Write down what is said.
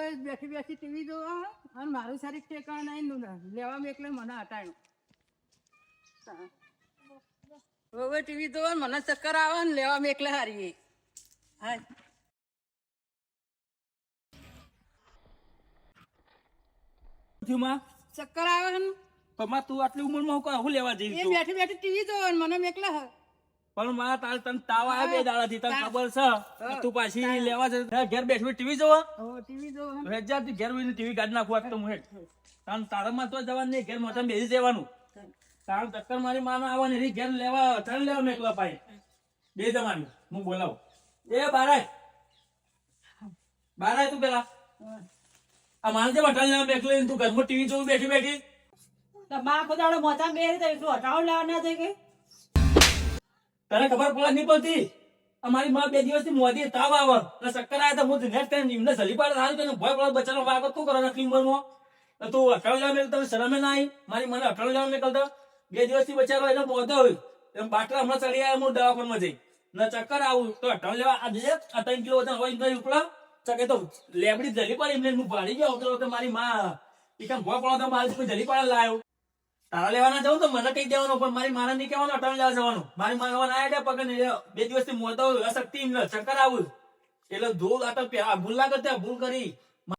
હવે બેઠી બેઠી ટીવી જોવા અને મારું સારી ઠેકાણ નહીં લેવા એટલે મને હટાયું. હવે ટીવી જોવા મને ચક્કર આવે ને લેવા એટલે હારીએ. હા ચક્કર આવે ને? પણ તું આટલી ઉંમરમાં હું લેવા જઈશ બેઠી બેઠી ટીવી જોવા મને એકલા હ- પણ મારા તાર તને તાવ આવે બે દાડાથી તને ખબર છે? તું પાછી લેવા છે ઘેર બેઠી ટીવી જોવા? ટીવી જોવા હજારથી ઘેર બેઠી ટીવી કાઢી નાખવા તો હું હેઠ કારણ તારામાં તો જવાનું નહીં ઘેર મોટા બેસી જવાનું. તાર ચક્કર મારી માનો આવવાની રી ઘેર લેવા અઠાણ લેવા મેકલા પાઈ બે જવાનું હું બોલાવું. એ બારાય. બારાય તું પેલા. આ મારે જે અઠાણ લેવા મેકલે તું ઘરમાં ટીવી જોવું બેઠી બેઠી? તો માં ખોદાડો મોટા બેરી તો એટલું હટાવ લેવા ના થઈ ગઈ તને ખબર પડે નહીં પડતી? અમારી માં બે દિવસથી મોદી તાવ આવે. અને ચક્કર આવે તો હું નેક્સ્ટ ટાઈમ એમને સલી પાડે સારું કરીને ભય પડે બચારો વાગો તું કરો નકલી ઉંમરમાં તો અઠાણું લેવા મેળતો શરમે ના આવી. મારી મને અઠાણું જવા મેળતા બે દિવસથી બચારો એનો મોદો હોય. એમ બાટલા હમણાં ચડી આવ્યા હું દવાખાનામાં જઈ. ને ચક્કર આવું. તો અઠાણું જવા આજે આ ત્રણ કિલો વજન હોય નહીં ઉપડા. ચકે તો લેબડી જલી પડી. એમને હું ભાડી ગયો. તો મારી માં એ કામ ભય પડો તો મારી જલી પાડે લાયો. તારા લેવાના જવું તો મને કઈ દેવાનું, પણ મારી મારા નહીં કહેવાનું અટલ લેવા જવાનું. મારી મારવાના આવ્યા ના આયા પગ ને બે દિવસથી મોતો એમને ચક્કર આવું. એટલે ધૂળ આટલ ભૂલ ના કરતા, ભૂલ કરી.